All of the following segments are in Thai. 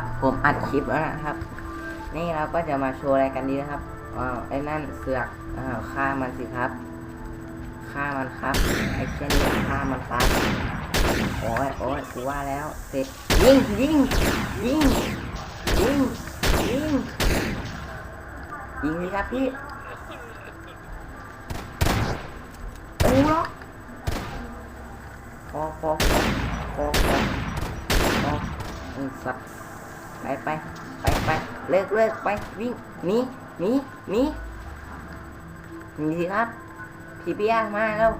ับ ผมอัดคลิปแล้วนะครับ นี่เราก็จะมาโชว์อะไรกันดีนะครับอ้าวไอ้นั่นเสือกอ้าวฆ่ามันสิครับฆ่ามันครับไอ้เช่นนี้ฆ่ามันครับโอ้ยโอ้ยกูว่าแล้วเสร็จยิงยิงยิงยิงยิงยิงดีครับพี่โอ้ล็อกพอพอพอพอพอพอไอ้สัตว์ไปไปไปไป เลิกเลิกไปวิ่งหนีหนีหนีหนีสิครับพี่เบียมาแล้ว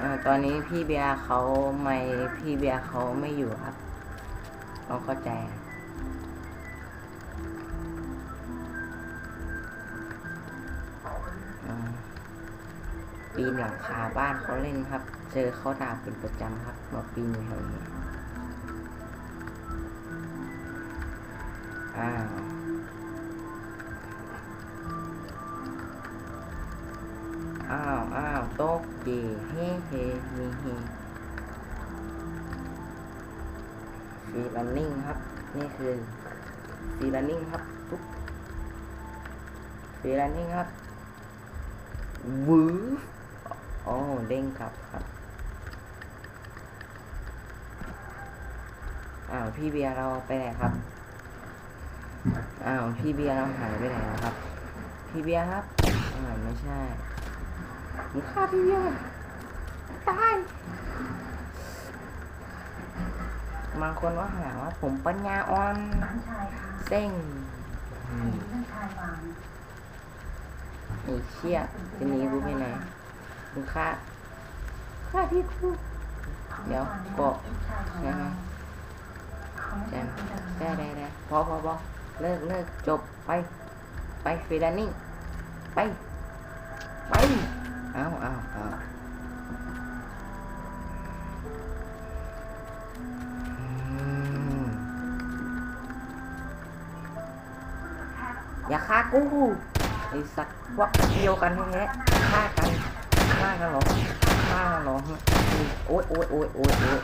อตอนนี้พี่เบียร์เขาไม่พี่เบียร์เขาไม่อยู่ครับต้องเข้าใจปีนหลังคาบ้านเขาเล่นครับ เจอเขาด่าเป็นประจำครับมาปีนอยู่แถวนี้ อ้าวอ้าวอ้าวโต๊ะเจเฮ้เฮมีเฮฟรีลันนิ่งครับ นี่คือฟรีลันนิ่งครับปุ๊บฟรีลันนิ่งครับวือโอ้เด้งกลับครับอ้าวพี่เบียร์เราไปไหนครับ อ้าวพี่เบียร์เราหายไปไหนแล้วครับ พี่เบียร์ครับอ่าไม่ใช่ผมฆ่าพี่เบียร์ตายบางคนว่าหาว่าผมปัญญาอ่อนเซ็งอืมไอ้เชี่ยจะหนีกูไปไหนมึงฆ่าฆ่าพี่กูเดี๋ยวบอกนะฮะได้ได้ได้ได้พอพอพอ เลิกเลิกจบไป ไปฟรีแลนนิ่งไปไปเอาเอาเอาอย่าฆ่ากูไอสัตว์พวกเดียวกันแท้ๆฆ่ากันฆ่ากันหรอฆ่ากันหรอโอ๊ยโอ๊ยโอ๊ยโอ๊ยโอ๊ย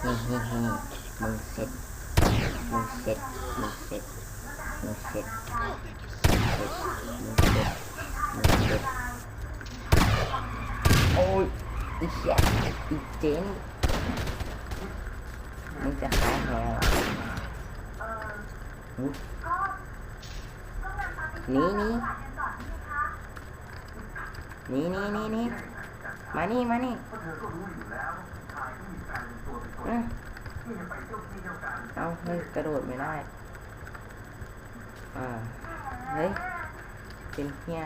เฮ้เฮ้เฮ้มึงเสร็จ มึงเสร็จมึงเสร็จมึงเสร็จโอ้ยอีเชี่ยอีเจนมึงจะขายแหวนีหนีหนีหนีหนีหนีมานี่มานี่เอ้ย เอาเฮ้ยกระโดดไม่ได้ อ่า เฮ้ย เป็นเฮี้ย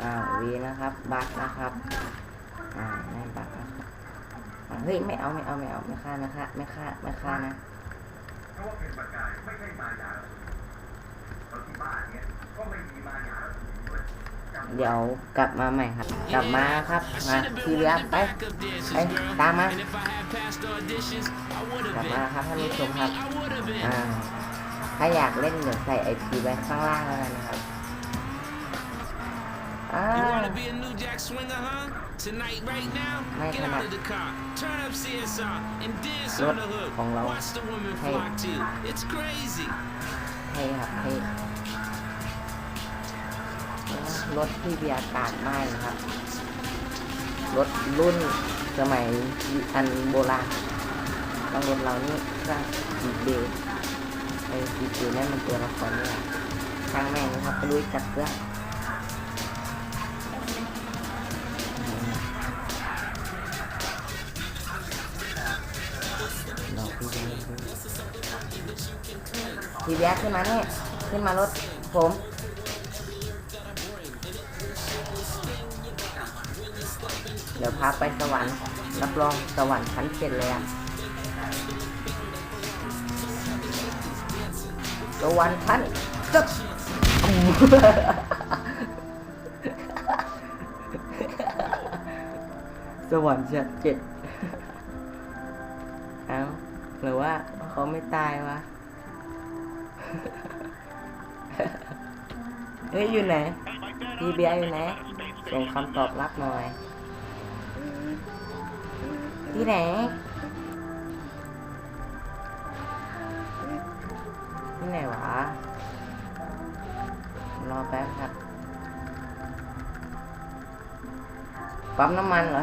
อ่าวีนะครับ บักนะครับ อ่าไม่บักนะครับเฮ้ย ไม่เอา ไม่เอา ไม่เอา ไม่ฆ่า ไม่ฆ่า ไม่ฆ่า ไม่ฆ่านะเดี๋ยวกลับมาใหม่ครับ กลับมาครับ มาทีเรือไปไปตามมา กลับมาครับท่านผู้ชมครับอ่าถ้าอยากเล่นเดี๋ยวใส่ไอพีไว้ข้างล่างแล้วกันนะครับอ่า You wanna be a new jack swinger, huh? Tonight, right now, Mike, get come out on. of the car, turn up CSR, and dance Rốt on the hook. phòng lâu. Watch the women Hay. flock to you. It's crazy. ให้ครับให้รถที่มีอากาศไหม้ครับ รถรุ่นสมัยอันโบราณ บางรถเรานี่สร้างดีเดย์ไอ้ดีเดย์นั่นมันตัวละครนี่แหละช่างแม่งนะครับไปลุยจัดเครื่องรอพี่เบียร์พี่เบียร์ขึ้นมาเนี่ยขึ้นมารถผมเดี๋ยวพาไปสวรรค์รับรองสวรรค์ชั้นเจ็ดเลยอะ สวรรค์ชั้นตึ๊บสวรรค์ชั้นเจ็ดเอ้าหรือว่าเขาไม่ตายวะ เฮ้ยอยู่ไหนพีเบียอยู่ไหน ส่งคำตอบรับหน่อย ที่ไหน ปั๊มน้ำมันเหรอ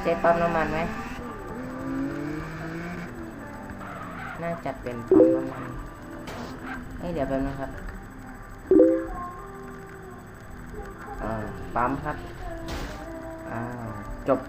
ใช่ปั๊มน้ำมันไหม น่าจะเป็นปั๊มน้ำมันเอ้ยเดี๋ยวแป๊บนึงครับเออปั๊มครับ อ้าว จบ